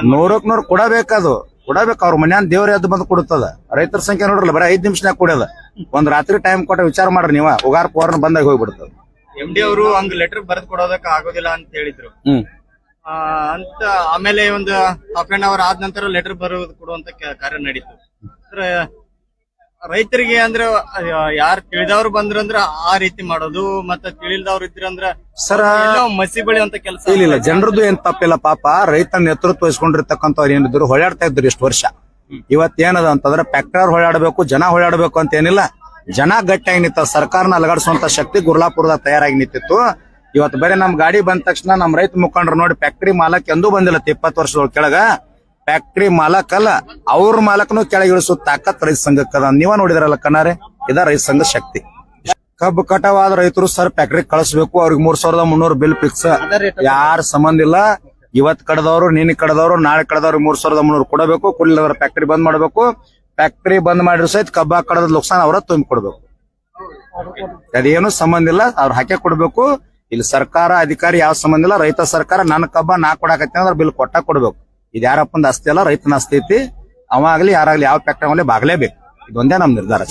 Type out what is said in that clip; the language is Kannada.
ನೂರಕ್ ನೂರ್ ಕೊಡಬೇಕದು. ಕೊಡಬೇಕು ಅವ್ರ ಮನ್ಯಾನ್ ದೇವ್ರ ಎದ್ದು ಬಂದು ಕೊಡುತ್ತದ. ರೈತರ ಸಂಖ್ಯೆ ನೋಡ್ರಲ್ಲ ಬರೀ ಐದ್ ನಿಮಿಷನಾಗ ಕೊಡೋದ ಒಂದ್ ರಾತ್ರಿ ಟೈಮ್ ಕೊಟ್ಟ ವಿಚಾರ ಮಾಡ್ರಿ ನೀವ. ಉಗಾರ್ ಪೋರ್ನ ಬಂದಾಗ ಹೋಗ್ಬಿಡ್ತದ. ಎಂ ಡಿ ಅವರು ಹಂಗ್ ಲೆಟರ್ ಬರೆದ್ ಕೊಡೋದಕ್ಕೆ ಆಗೋದಿಲ್ಲ ಅಂತ ಹೇಳಿದ್ರು. ಹ್ಮ್. ಆ, ಅಂತ ಆಮೇಲೆ ಒಂದು ಹಾಫ್ ಅನ್ ಅವರ್ ಆದ ನಂತರ ಲೆಟರ್ ಬರೋದು ಕೊಡುವಂತ ಕ- ಕಾರ್ಯ ನಡೀತು. ಅಂದ್ರೆ ರೈತರಿಗೆ ಅಂದ್ರೆ ಯಾರ್ ತಿಳಿದವ್ರು ಬಂದ್ರಂದ್ರ ಆ ರೀತಿ ಮಾಡೋದು ಮತ್ತೆ ತಿಳಿದವ್ರು ಇದ್ರಂದ್ರ ಸರ ಮಸಿ ಅಂತ ಕೆಲಸ ಇಲ್ಲ ಜನರದ್ದು ಏನ್ ತಪ್ಪಿಲ್ಲ ಪಾಪ ರೈತ ನೇತೃತ್ವ ವಹಿಸ್ಕೊಂಡಿರ್ತಕ್ಕಂಥವ್ರು ಏನಿದ್ರು ಹೊಳಾಡ್ತಾ ಇದ್ರು ಇಷ್ಟು ವರ್ಷ. ಇವತ್ ಏನದ ಅಂತಂದ್ರೆ ಟ್ರ್ಯಾಕ್ಟರ್ ಹೊಳಾಡಬೇಕು ಜನ ಹೊಳಾಡಬೇಕು ಅಂತ ಏನಿಲ್ಲ. ಜನ ಗಟ್ಟಿಯಾಗಿ ನಿಂತ ಸರ್ಕಾರನ ಅಲಗಾಡಿಸುವಂತ ಶಕ್ತಿ ಗುರ್ಲಾಪುರದ ತಯಾರಾಗಿ ನಿಂತಿತ್ತು. ಇವತ್ತು ಬರೀ ನಮ್ ಗಾಡಿ ಬಂದ ತಕ್ಷಣ ನಮ್ ರೈತ ಮುಖಂಡರು ನೋಡಿ ಫ್ಯಾಕ್ಟರಿ ಮಾಲಕ್ ಎಂದೂ ಬಂದಿಲ್ಲ ಇಪ್ಪತ್ತು ವರ್ಷದೊಳ ಕೆಳಗ. ಫ್ಯಾಕ್ಟರಿ ಮಾಲಕ್ ಅಲ್ಲ, ಅವ್ರ ಮಾಲಕನು ಕೆಳಗೆ ಇಳಿಸೋ ತಾಕತ್ ರೈತ ಸಂಘಕ್ಕದ ನೀವ ನೋಡಿದ್ರಲ್ಲ ಕಣ್ಣಾರೆ, ಇದ ರೈತ ಸಂಘ ಶಕ್ತಿ. ಕಬ್ಬು ಕಟಾವಾದ ರೈತರು ಸರ್ ಫ್ಯಾಕ್ಟ್ರಿ ಕಳಿಸ್ಬೇಕು, ಅವ್ರಿಗೆ ಮೂರ್ ಸಾವಿರದ ಮುನ್ನೂರು ಬಿಲ್ ಫಿಕ್ಸ್ ಯಾರ ಸಂಬಂಧ ಇಲ್ಲ, ಇವತ್ ಕಡದವ್ರು ನೀನ್ ಕಡದವ್ರು, ನಾಳೆ ಕಡದವ್ರು ಮೂರ್ ಸಾವಿರದ ಮುನ್ನೂರು ಕೊಡಬೇಕು ಕೊಡ್ಲಿಲ್ಲ ಫ್ಯಾಕ್ಟ್ರಿ ಬಂದ್ ಮಾಡಬೇಕು. ಫ್ಯಾಕ್ಟ್ರಿ ಬಂದ್ ಮಾಡಿದ್ರು ಸಹಿತ ಕಬ್ಬ ಕಡದ ಲುಕ್ಸಾನ್ ಅವರ ತುಂಬಿ ಕೊಡ್ಬೇಕು. ಅದೇನು ಸಂಬಂಧ ಇಲ್ಲ, ಅವ್ರು ಹಾಕಿ ಕೊಡ್ಬೇಕು. ಇಲ್ಲಿ ಸರ್ಕಾರ, ಅಧಿಕಾರಿ ಯಾವ ಸಂಬಂಧ ಇಲ್ಲ, ರೈತ ಸರ್ಕಾರ, ನನ್ನ ಕಬ್ಬ ನಾ ಕೊಡಾಕತ್ತೀನಿ ಅಂದ್ರೆ ಬಿಲ್ ಕೊಟ್ಟ ಕೊಡ್ಬೇಕು. ಇದು ಯಾರಪ್ಪಂದ ಅಸ್ತಿ ಅಲ್ಲ, ರೈತನ ಆಸ್ತಿ ಐತಿ. ಅವ ಯಾರಾಗ್ಲಿ ಯಾವ ಫ್ಯಾಕ್ಟ್ರಿ ಆಗಲಿ ಬಾಗ್ಲೇಬೇಕು. ಇದೊಂದೇ ನಮ್ ನಿರ್ಧಾರ.